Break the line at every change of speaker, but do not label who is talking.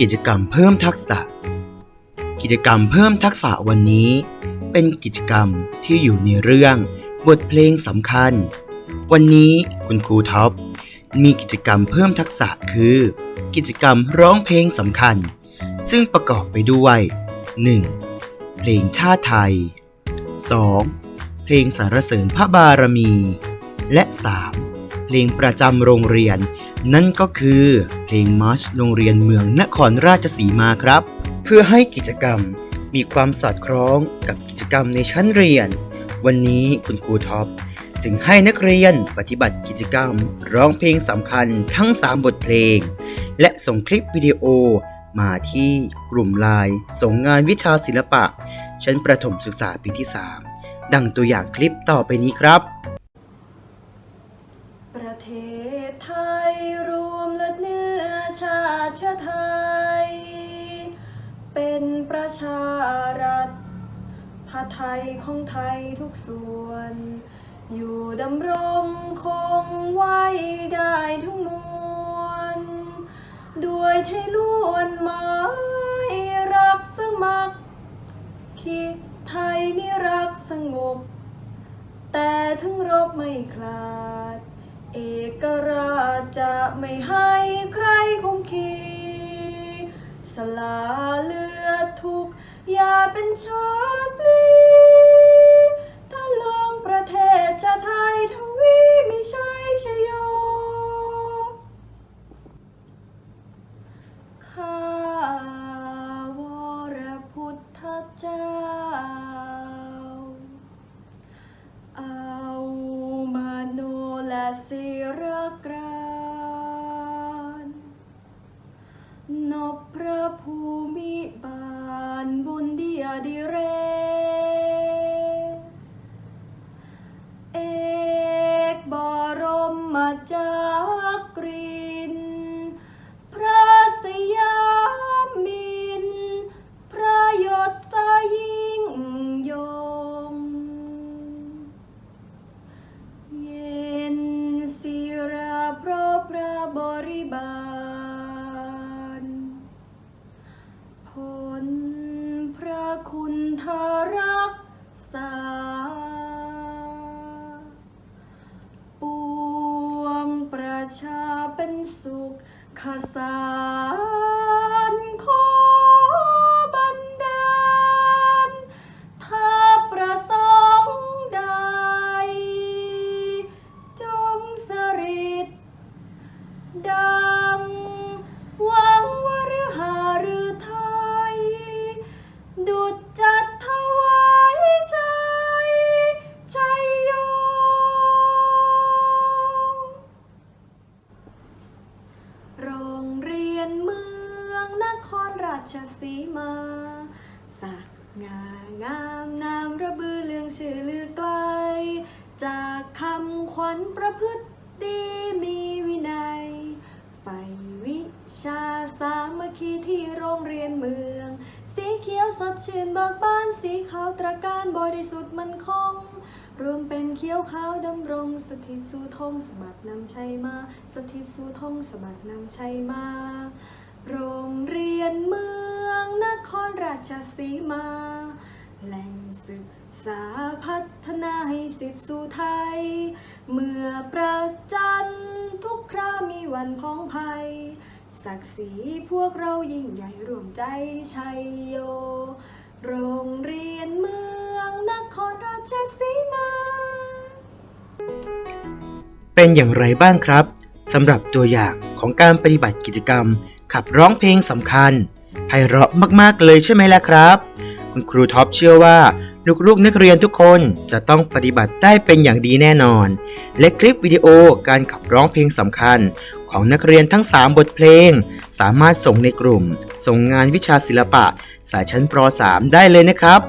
กิจกรรมเพิ่มทักษะ กิจกรรมเพิ่มทักษะวันนี้ เป็นกิจกรรมที่อยู่ในเรื่องบทเพลงสำคัญ วันนี้คุณครูท็อปมีกิจกรรมเพิ่มทักษะคือ กิจกรรมร้องเพลงสำคัญ ซึ่งประกอบไปด้วย 1. เพลงชาติไทย 2. เพลงสรรเสริญพระบารมี และ 3. เพลงประจำโรงเรียน นั่นก็คือเพลงมาร์ชโรงเรียนเมืองนครราชสีมาครับ เพื่อให้กิจกรรมมีความสอดคล้องกับกิจกรรมในชั้นเรียน วันนี้คุณครูท็อปจึงให้นักเรียนปฏิบัติกิจกรรม ร้องเพลงสำคัญทั้ง 3 บทเพลง และส่งคลิปวิดีโอมาที่กลุ่มไลน์ส่งงานวิชาศิลปะ ชั้นประถมศึกษาปีที่ 3 ดังตัวอย่างคลิปต่อไปนี้ครับ
เทศไทยรวมเลือดเนื้อชาติชาไทย เป็นประชารัฐผาไทยของไทยทุกส่วน อยู่ดำรงคงไว้ได้ทุกมวลด้วยไทยล้วนหมายรักสมัครคิดไทยนี่รักสงบแต่ถึงรบไม่คลาด เอกราชจะไม่ให้ใครคงคีสละเลือดทุก อย่าเป็นชาติลีถ้าลองประเทศชาไทยทวีไม่ใช่ชโยข้าวรพุทธเจ้า มจั คาซา ชสีมา สะงางามนามระบือเลื่องชื่อลือไกล จากคำขวัญประพฤติดีมีวินัยใฝ่วิชาสามัคคีที่โรงเรียนเมือง สีเขียวสดชื่นเบิกบานสีขาวตระการบริสุทธิ์มันคงรวมเป็นเขียวขาวดำรง สถิตสู่ธงสบัดนำชัยมา สถิตสู่ธงสบัดนำชัยมา โรงเรียนเมืองนครราชสีมา แหล่งศึกษาพัฒนาให้สิทธิสู่ไทย เมื่อประจันทุกครามีวันพ้องภัย ศักดิ์ศรีพวกเรายิ่งใหญ่รวมใจชัยโย โรงเรียนเมืองนครราชสีมา
เป็นอย่างไรบ้างครับสำหรับตัวอย่างของการปฏิบัติกิจกรรม ขับร้องเพลงสำคัญไพเราะมากๆเลยใช่ไหมล่ะครับ คุณครูท็อปเชื่อว่าลูกๆนักเรียนทุกคนจะต้องปฏิบัติได้เป็นอย่างดีแน่นอน และคลิปวิดีโอการขับร้องเพลงสำคัญ ของนักเรียนทั้ง 3 บทเพลง สามารถส่งในกลุ่ม ส่งงานวิชาศิลปะ สายชั้นป .3 ได้เลยนะครับ